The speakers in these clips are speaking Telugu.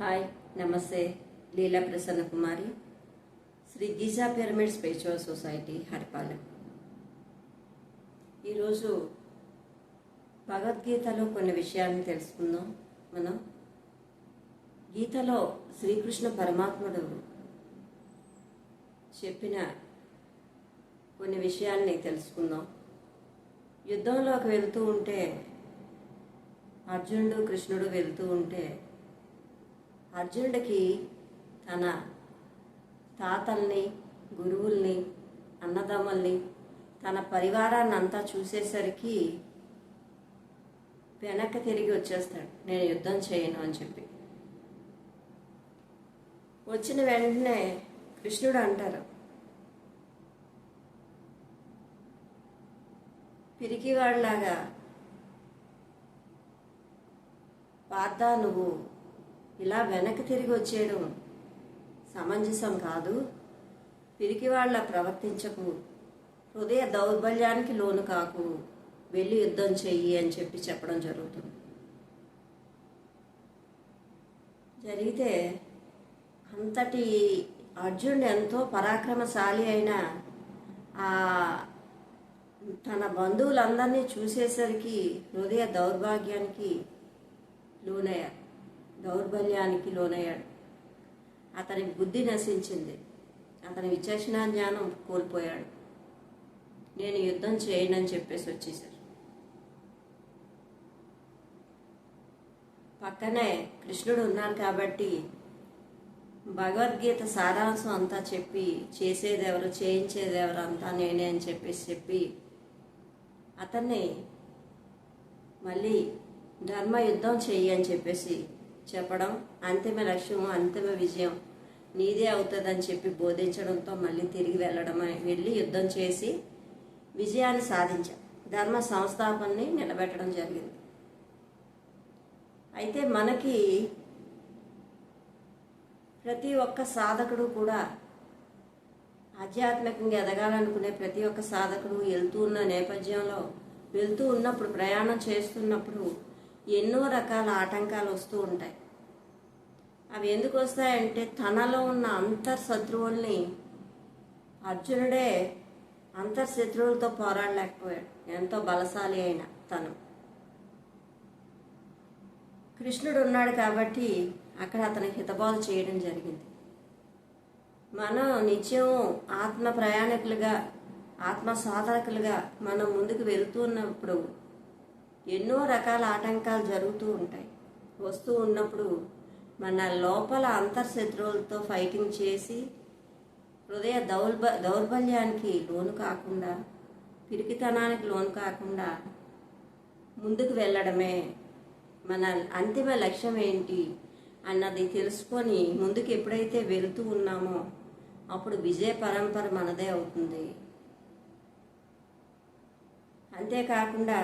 హాయ్ నమస్తే Leela Prasanna Kumari Sri Giza pyramid spiritual society Haripalem. ఈరోజు భగవద్గీతలో కొన్ని విషయాలను తెలుసుకుందాం మనం. గీతలో శ్రీకృష్ణ పరమాత్ముడు చెప్పిన కొన్ని విషయాల్ని తెలుసుకుందాం. యుద్ధంలోకి వెళ్తూ ఉంటే అర్జునుడు కృష్ణుడు వెళ్తూ ఉంటే అర్జునుడికి తన తాతల్ని గురువుల్ని అన్నదమ్ముల్ని తన పరివారాన్ని అంతా చూసేసరికి వెనక్కి తిరిగి వచ్చేస్తాడు. నేను యుద్ధం చేయను అని చెప్పి. వచ్చిన వెంటనే కృష్ణుడు అంటారు పిరికివాడిలాగా పాత నువ్వు ఇలా వెనక్కి తిరిగి వచ్చేయడం సమంజసం కాదు. పిరికి వాళ్ళ ప్రవర్తించకు. హృదయ దౌర్బల్యానికి లోను కాకు. వెళ్ళి యుద్ధం చెయ్యి అని చెప్పి చెప్పడం జరుగుతుంది. జరిగితే అంతటి అర్జునుడు ఎంతో పరాక్రమశాలి అయిన ఆ తన బంధువులందరినీ చూసేసరికి హృదయ దౌర్భాగ్యానికి లోనయ్యారు. దౌర్బల్యానికి లోనయ్యాడు. అతని బుద్ధి నశించింది. అతని విచక్షణ జ్ఞానం కోల్పోయాడు. నేను యుద్ధం చేయనని చెప్పేసి వచ్చేసారు పక్కనే కృష్ణుడు ఉన్నారు కాబట్టి భగవద్గీత సారాంశం అంతా చెప్పి చేసేదెవరు చేయించేదెవరు అంతా నేనే అని చెప్పేసి చెప్పి అతన్ని మళ్ళీ ధర్మ యుద్ధం చెయ్యి అని చెప్పేసి చెప్పడం అంతిమ లక్ష్యం అంతిమ విజయం. నీదే అవుతుందని చెప్పి బోధించడంతో మళ్ళీ తిరిగి వెళ్ళడం వెళ్ళి యుద్ధం చేసి విజయాన్ని సాధించాం. ధర్మ సంస్థాపనని నిలబెట్టడం జరిగింది. అయితే మనకి ప్రతి ఒక్క సాధకుడు కూడా ఆధ్యాత్మికంగా ఎదగాలనుకునే ప్రతి ఒక్క సాధకుడు వెళ్తూ ఉన్న నేపథ్యంలో వెళ్తూ ఉన్నప్పుడు ప్రయాణం చేస్తున్నప్పుడు ఎన్నో రకాల ఆటంకాలు వస్తూ ఉంటాయి. అవి ఎందుకు వస్తాయంటే తనలో ఉన్న అంతర్శత్రువుల్ని అర్జునుడే అంతర్శత్రువులతో పోరాడలేకపోయాడు. ఎంతో బలశాలి అయిన తను. కృష్ణుడు ఉన్నాడు కాబట్టి అక్కడ అతనికి హితబోధ చేయడం జరిగింది. మనం నిత్యం ఆత్మ ప్రయాణికులుగా ఆత్మ సాధకులుగా మనం ముందుకు వెళుతున్నప్పుడు ఎన్నో రకాల ఆటంకాలు జరుగుతూ ఉంటాయి. వస్తూ ఉన్నప్పుడు మన లోపల అంతర్శత్రువులతో ఫైటింగ్ చేసి హృదయ దౌర్బ దౌర్బల్యానికి లోను కాకుండా పిరికితనానికి లోను కాకుండా ముందుకు వెళ్ళడమే మన అంతిమ లక్ష్యం ఏంటి అన్నది తెలుసుకొని ముందుకు ఎప్పుడైతే వెళుతూ ఉన్నామో అప్పుడు విజయ పరంపర మనదే అవుతుంది. అంతేకాకుండా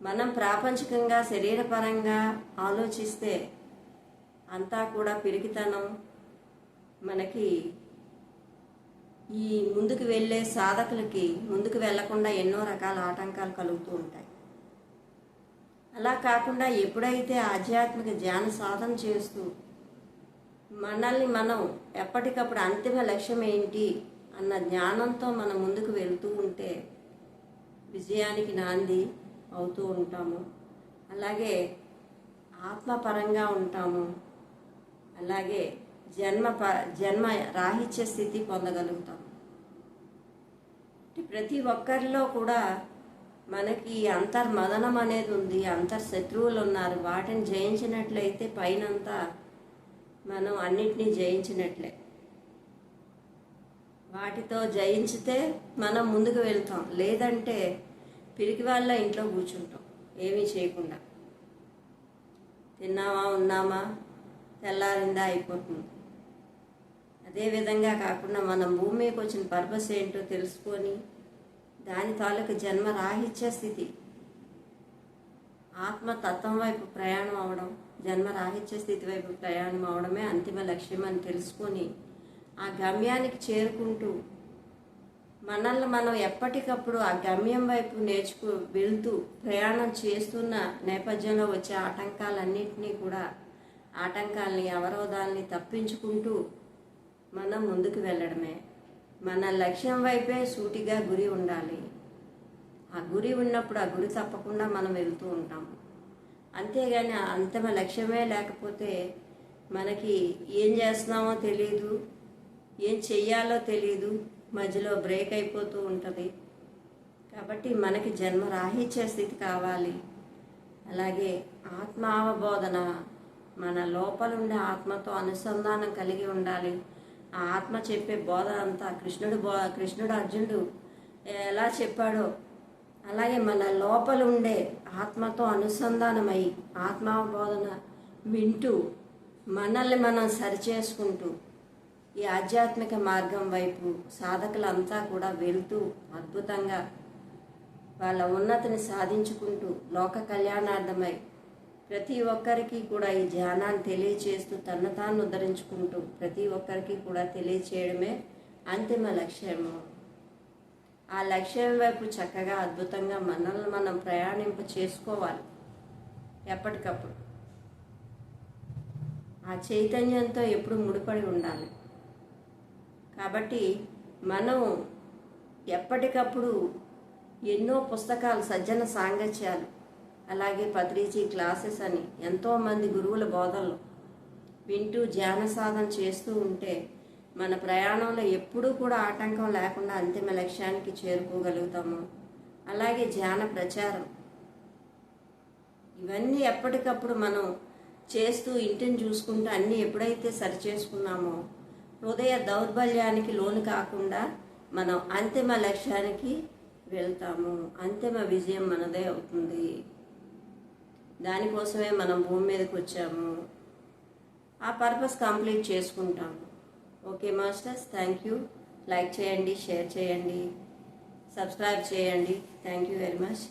మనం ప్రాపంచికంగా శరీరపరంగా ఆలోచిస్తే అంతా కూడా పిరికితనం మనకి ఈ ముందుకు వెళ్ళే సాధకులకి ముందుకు వెళ్ళకుండా ఎన్నో రకాల ఆటంకాలు కలుగుతూ ఉంటాయి. అలా కాకుండా ఎప్పుడైతే ఆధ్యాత్మిక ధ్యాన సాధన చేస్తూ మనల్ని మనం ఎప్పటికప్పుడు అంతిమ లక్ష్యం ఏంటి అన్న జ్ఞానంతో మనం ముందుకు వెళ్తూ ఉంటే విజయానికి నాంది అవుతూ ఉంటాము. అలాగే ఆత్మపరంగా ఉంటాము. అలాగే జన్మ ప జన్మ రాహిత్య స్థితి పొందగలుగుతాం ప్రతి ఒక్కరిలో కూడా మనకి అంతర్మదనం అనేది ఉంది అంతర్శత్రువులు ఉన్నారు వాటిని జయించినట్లయితే పైనంతా మనం అన్నిటినీ జయించినట్లే. వాటితో జయించితే మనం ముందుకు వెళ్తాం. లేదంటే పిరికి వాళ్ళ ఇంట్లో కూర్చుంటాం. ఏమీ చేయకుండా. తిన్నామా ఉన్నామా? తెల్లారిందా అయిపోతుంది. అదేవిధంగా కాకుండా మనం భూమి మీదకి వచ్చిన పర్పస్ ఏంటో తెలుసుకొని దాని తాలూకు జన్మ రాహిత్య స్థితి. ఆత్మతత్వం వైపు ప్రయాణం అవడం జన్మ రాహిత్య స్థితి వైపు ప్రయాణం అవడమే అంతిమ లక్ష్యం అని తెలుసుకొని ఆ గమ్యానికి చేరుకుంటూ మనల్ని మనం ఎప్పటికప్పుడు ఆ గమ్యం వైపు నేర్చుకు వెళ్తూ ప్రయాణం చేస్తున్న నేపథ్యంలో వచ్చే ఆటంకాలన్నింటినీ కూడా ఆటంకాల్ని అవరోధాలని తప్పించుకుంటూ మనం ముందుకు వెళ్ళడమే. మన లక్ష్యం వైపే సూటిగా గురి ఉండాలి. ఆ గురి ఉన్నప్పుడు ఆ గురి తప్పకుండా మనం వెళ్తూ ఉంటాం. అంతేగాని ఆ అంతిమ లక్ష్యమే లేకపోతే మనకి ఏం చేస్తున్నామో తెలియదు ఏం చెయ్యాలో తెలియదు మధ్యలో బ్రేక్ అయిపోతూ ఉంటుంది. కాబట్టి మనకి జన్మ రాహిత్య స్థితి కావాలి. అలాగే ఆత్మావబోధన మన లోపల ఉండే ఆత్మతో అనుసంధానం కలిగి ఉండాలి. ఆ ఆత్మ చెప్పే బోధ అంతా కృష్ణుడు బో కృష్ణుడు అర్జునుడు ఎలా చెప్పాడో అలాగే మన లోపల ఉండే ఆత్మతో అనుసంధానమై ఆత్మావబోధన వింటూ మనల్ని మనం సరిచేసుకుంటూ ఈ ఆధ్యాత్మిక మార్గం వైపు సాధకులంతా కూడా వెళ్తూ అద్భుతంగా వాళ్ళ ఉన్నతిని సాధించుకుంటూ లోక కళ్యాణార్థమై ప్రతి ఒక్కరికి కూడా ఈ ధ్యానాన్ని తెలియచేస్తూ తన తాను ఉద్ధరించుకుంటూ ప్రతి ఒక్కరికి కూడా తెలియచేయడమే అంతిమ లక్ష్యము. ఆ లక్ష్యం వైపు చక్కగా అద్భుతంగా మనల్ని మనం ప్రయాణింప చేసుకోవాలి ఎప్పటికప్పుడు. ఆ చైతన్యంతో ఎప్పుడు ముడిపడి ఉండాలి. కాబట్టి మనం ఎప్పటికప్పుడు ఎన్నో పుస్తకాలు సజ్జన సాంగత్యాలు అలాగే పత్రిజీ క్లాసెస్ అని ఎంతోమంది గురువుల బోధనలు వింటూ ధ్యాన సాధన చేస్తూ ఉంటే మన ప్రయాణంలో ఎప్పుడూ కూడా ఆటంకం లేకుండా అంతిమ లక్ష్యానికి చేరుకోగలుగుతాము. అలాగే ధ్యాన ప్రచారం. ఇవన్నీ ఎప్పటికప్పుడు మనం చేస్తూ ఇంటిని చూసుకుంటూ అన్నీ ఎప్పుడైతే సరి చేసుకున్నామో హృదయ దౌర్బల్యానికి లోను కాకుండా మనం అంతిమ లక్ష్యానికి వెళ్తాము. అంతిమ విజయం మనదే అవుతుంది. దానికోసమే మనం భూమి మీదకి వచ్చాము. ఆ పర్పస్ కంప్లీట్ చేసుకుంటాము. Okay masters? Thank you. Like చేయండి షేర్ చేయండి సబ్స్క్రైబ్ చేయండి. Thank you very much.